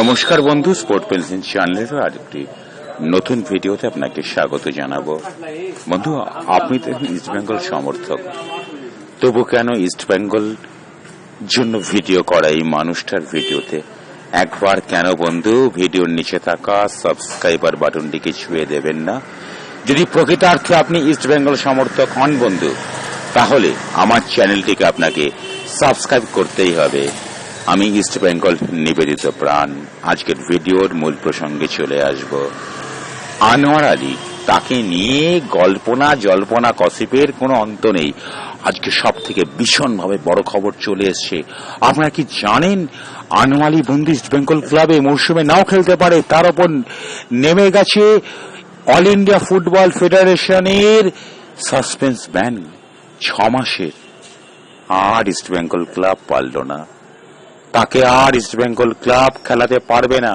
নমস্কার বন্ধু sport pencil চ্যানেলের আর একটি নতুন ভিডিওতে আপনাকে স্বাগত জানাব। বন্ধু, আপনি তো ইস্ট বেঙ্গল সমর্থক। তবু কেন ইস্ট বেঙ্গল জন্য ভিডিও করা এই মানুষটার ভিডিওতে? একবার কেন বন্ধু, ভিডিওর নিচে থাকা সাবস্ক্রাইবার বাটনটিকে ছুঁয়ে দেবেন না। যদি প্রকৃতার্থে আপনি ইস্ট বেঙ্গল সমর্থক হন বন্ধু, তাহলে আমার চ্যানেলটিকে আপনাকে সাবস্ক্রাইব করতেই হবে। আমি ইস্ট বেঙ্গল নিবেদিত প্রাণ। আজকের ভিডিওর মূল প্রসঙ্গে চলে আসব। আনোয়ার আলী, তাকে নিয়ে গল্পনা, জল্পনা কসিপের কোনো অন্ত নেই। আজকে সব থেকে ভীষণভাবে বড় খবর চলে এসছে। আপনারা কি জানেন, আনোয়ার আলী বন্ধু ইস্ট বেঙ্গল ক্লাবে মৌসুমে নাও খেলতে পারে, তার ওপর নেমে গেছে অল ইন্ডিয়া ফুটবল ফেডারেশনের সাসপেন্স ব্যান ছ মাসের আর ইস্ট বেঙ্গল ক্লাব পারল না। তাকে আর ইস্ট বেঙ্গল ক্লাব খেলাতে পারবে না।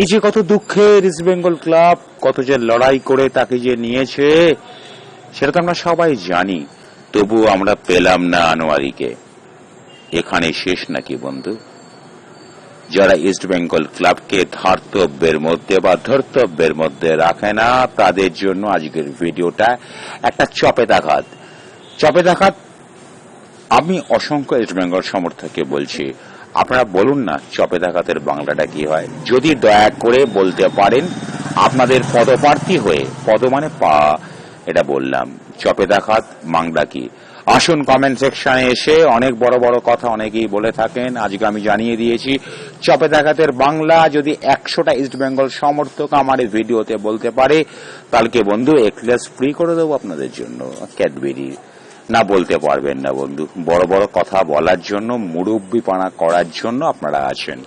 এই যে কত দুঃখের ইস্ট বেঙ্গল ক্লাব, কত যে লড়াই করে তাকে যে নিয়েছে, সেটা তো আমরা সবাই জানি। তবু আমরা পেলাম না আনোয়ারিকে। এখানে শেষ নাকি বন্ধু? যারা ইস্ট বেঙ্গল ক্লাবকে ধর্তব্যের মধ্যে বা ধর্তব্যের মধ্যে রাখে না, তাদের জন্য আজকের ভিডিওটা একটা চপে দেখাত চপে দেখাত আমি অসংখ্য ইস্ট বেঙ্গল সমর্থককে বলছি। আপনারা বলুন না চপে দেখাতের বাংলাটা কি হয়। যদি দয়া করে বলতে পারেন, আপনাদের পদপ্রার্থী হয়ে, পদ মানে পা, এটা বললাম। চপে দেখাত বাংলা কি? আসুন কমেন্ট সেকশনে এসে অনেক বড় বড় কথা অনেকেই বলে থাকেন, আজকে আমি জানিয়ে দিয়েছি, চপে দেখাতের বাংলা যদি একশোটা ইস্ট বেঙ্গল সমর্থক আমার এই ভিডিওতে বলতে পারে কালকে বন্ধু এক্লেস ফ্রি করে দেবো আপনাদের জন্য ক্যাডবেরি না বলতে পারবেন না, বন্ধু। বড় বড় কথা বলার জন্য মুরব্বীপানা করার জন্য আপনারা আছেন।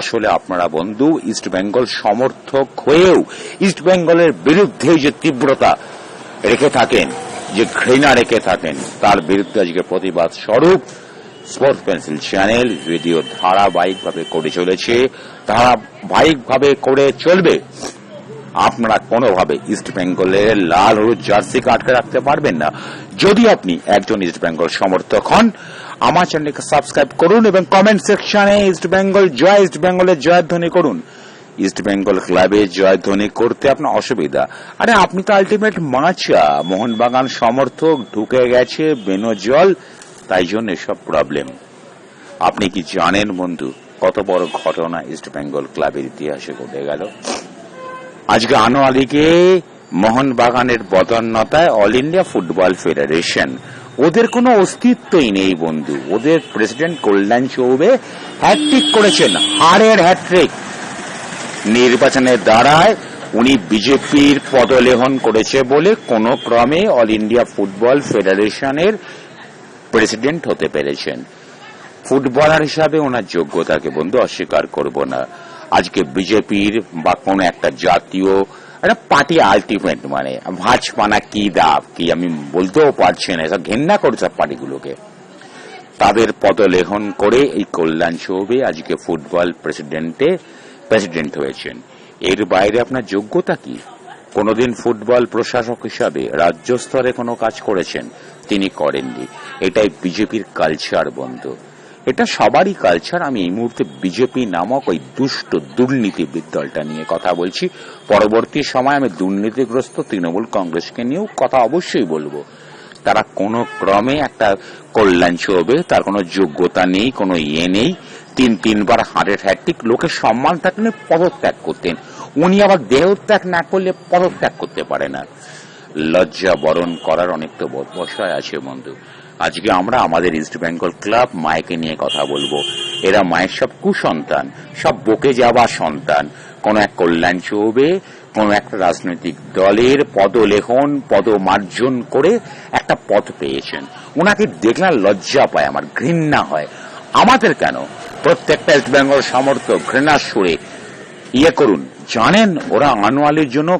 আসলে আপনারা, বন্ধু ইস্ট বেঙ্গল সমর্থক হয়েও ইস্ট বেঙ্গলের বিরুদ্ধে যে তীব্রতা রেখে থাকেন, যে ঘৃণা রেখে থাকেন, তার বিরুদ্ধে আজকে প্রতিবাদ স্বরূপ স্পোর্টস পেন্সিল চ্যানেল ভিডিও ধারাবাহিকভাবে করে চলেছে, ধারাবাহিকভাবে করে চলবে। আপনারা কোনোভাবে ইস্ট বেঙ্গলের লাল, হলুদ জার্সিকে আটকে রাখতে পারবেন না। যদি আপনি একজন ইস্ট বেঙ্গল সমর্থক হন, আমার চ্যানেলকে সাবস্ক্রাইব করুন এবং কমেন্ট সেকশনে ইস্ট বেঙ্গল জয় ইস্ট বেঙ্গলের জয়ধ্বনি করুন। ইস্ট বেঙ্গল ক্লাবে জয়ধ্বনি করতে আপনার অসুবিধা। আরে, আপনি তো আলটিমেট মাচা মোহনবাগান সমর্থক ঢুকে গেছে বেনো জল, তাই জন্য সব প্রবলেম আপনি কি জানেন বন্ধু, কত বড় ঘটনা ইস্ট বেঙ্গল ক্লাবের ইতিহাসে ঘটে গেল? আজকে আনো আলীকে মোহনবাগানের বদন্যতায় অল ইন্ডিয়া ফুটবল ফেডারেশন ওদের কোনো অস্তিত্বই নেই, বন্ধু। ওদের প্রেসিডেন্ট কল্যাণ চৌবে হ্যাট্রিক করেছেন, হারের হ্যাট্রিক নির্বাচনের দ্বারায় উনি বিজেপির পদলেহন করেছে বলে কোন ক্রমে অল ইন্ডিয়া ফুটবল ফেডারেশনের প্রেসিডেন্ট হতে পেরেছেন। ফুটবলার হিসাবে ওনার যোগ্যতাকে বন্ধু অস্বীকার করব না। আজকে বিজেপির বা কোন একটা জাতীয়, একটা পার্টি আলটিমেট মানে ভাজপানা কি দাব, কি আমি বলতেও পারছি না, এসব ঘেন্না করছে পার্টিগুলোকে তাদের পদলেখন করে এই কল্যাণ চৌবে আজকে ফুটবল প্রেসিডেন্টে প্রেসিডেন্ট হয়েছেন। এর বাইরে আপনার যোগ্যতা কি? কোনোদিন ফুটবল প্রশাসক হিসাবে রাজ্য স্তরে কোনো কাজ করেছেন? তিনি করেননি। এটাই বিজেপির কালচার বন্ধু। এটা সবারই কালচার আমি এই মুহূর্তে বিজেপি নামক ওই দুষ্ট দুর্নীতিবিদ দলটা নিয়ে কথা বলছি। পরবর্তী সময় আমি দুর্নীতিগ্রস্ত তৃণমূল কংগ্রেসকে নিয়েও কথা অবশ্যই বলব। তারা কোনো ক্রমে একটা কল্যাণ চলবে তার কোনো যোগ্যতা নেই, কোনো ইয়ে নেই। তিন, তিনবার হার্টের হ্যাট্রিক লোকের সম্মান থাকলে পদত্যাগ করতেন। উনি আবার দেহত্যাগ না করলে পদত্যাগ করতে পারে না। লজ্জা বরণ করার অনেক তো বসায় আছে, বন্ধু। আজকে আমরা আমাদের ইস্ট বেঙ্গল ক্লাব মায়েকে নিয়ে কথা বলব। এরা মায়ের সব কুসন্তান, সব বকে যাওয়া সন্তান। কোন এক কল্যাণ চৌবে, কোন একটা রাজনৈতিক দলের পদলেখন, পদমার্জন করে একটা পথ পেয়েছেন। ওনাকে দেখলাম লজ্জা পায়, আমার ঘৃণা হয়। আমাদের কেন? প্রত্যেকটা ইস্ট বেঙ্গল সমর্থক ঘৃণার সুরে। ইয়ে করুন, জানেন ওরা আনোয়ালির জন্য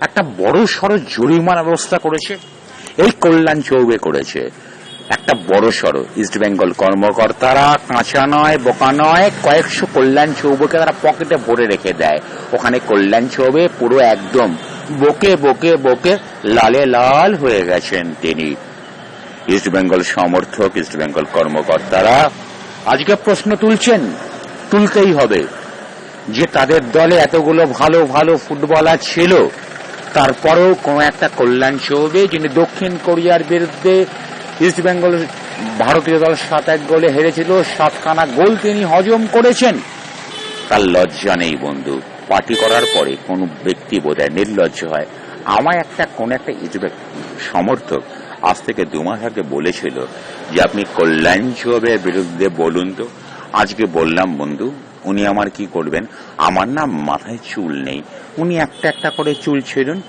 একটা বড় সড় জরিমানা ব্যবস্থা করেছে, এই কল্যাণ চৌবে করেছে। একটা বড় সড়ো ইস্ট বেঙ্গল কর্মকর্তারা কাঁচা নয়, বোকা নয়, কয়েকশো কল্যাণ চৌবকে তারা পকেটে ভরে রেখে দেয়। ওখানে কল্যাণ চৌবে পুরো একদম বকে বকে বকে লালে লাল হয়ে গেছেন তিনি। ইস্ট বেঙ্গল সমর্থক ইস্ট বেঙ্গল কর্মকর্তারা আজকে প্রশ্ন তুলছেন, তুলতেই হবে যে তাদের দলে এতগুলো ভালো ভালো ফুটবলার ছিল তারপরেও কোন একটা কল্যাণ চৌবে যিনি দক্ষিণ কোরিয়ার বিরুদ্ধে ইস্ট বেঙ্গল ভারতীয় দল সাত এক গোলে হেরেছিল, সাতখানা গোল তিনি হজম করেছেন। তার লজ্জা নেই বন্ধু। পার্টি করার পরে কোন ব্যক্তি বোধহয় নির্লজ্জ হয়। আমার একটা, কোন একটা ইজবে সমর্থক আজ থেকে দু মাস আগে বলেছিল যে আপনি কল্যাণ চৌবের বিরুদ্ধে বলুন তো। আজকে বললাম, বন্ধু, উনি আমার কি করবেন? আমার না মাথায় চুল নেই। উনি একটা একটা করে চুল ছেড়ুন।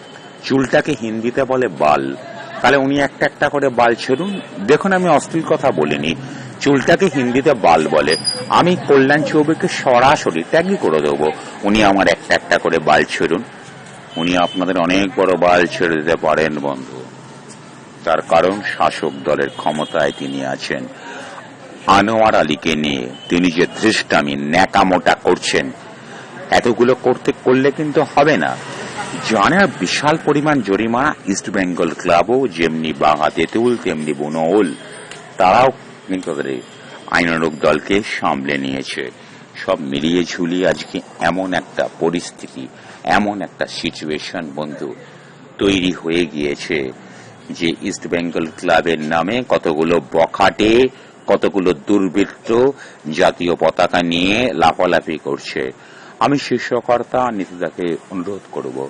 চুলটাকে হিন্দিতে বলে বাল। তাহলে উনি একটা একটা করে বাল ছেড়ুন। দেখুন, আমি অশ্লীল কথা বলিনি। চুলটাকে হিন্দিতে বাল বলে। আমি কল্যাণ চৌবেকে সরাসরি ত্যাগই করে দেবো। উনি আমার একটা একটা করে বাল ছেড়ুন। উনি আপনাদের অনেক বড় বাল ছেড়ে দিতে পারেন, বন্ধু। তার কারণ শাসক দলের ক্ষমতায় তিনি আছেন। আনোয়ার আলীকে নিয়ে তিনি যে ধৃষ্টামি, ন্যাকামোটা করছেন, এতগুলো করতে করলে কিন্তু হবে না। জানে বিশাল পরিমাণ জরিমানা ইস্ট বেঙ্গল ক্লাবও, যেমনি বাঘা তেঁতুল, তেমনি বুনোল তারাও কিন্তু আইনানুক দলকে সামলে নিয়েছে। সব মিলিয়ে ঝুলিয়ে আজকে এমন একটা পরিস্থিতি, এমন একটা সিচুয়েশন বন্ধু তৈরি হয়ে গিয়েছে যে ইস্ট বেঙ্গল ক্লাবের নামে কতগুলো বখাটে কতগুলো দুর্বৃত্ত জাতীয় পতাকা নিয়ে লাফালাফি করছে। আমি শীর্ষকর্তা নীতিদাকে অনুরোধ করব।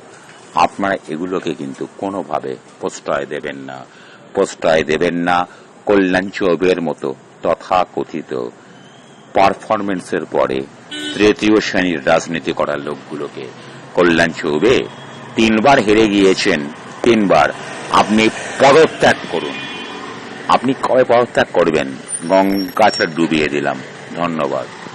আপনারা এগুলোকে কিন্তু কোনোভাবে প্রশ্রয় দেবেন না। প্রশ্রয় দেবেন না কল্যাণ চৌবের মতো তথাকথিত পারফরমেন্সের পরে তৃতীয় শ্রেণির রাজনীতি করার লোকগুলোকে। কল্যাণ চৌবে তিনবার হেরে গিয়েছেন। তিনবার। আপনি পদত্যাগ করুন। আপনি কবে পদত্যাগ করবেন? গঙ্গাছা ডুবিয়ে দিলাম। ধন্যবাদ।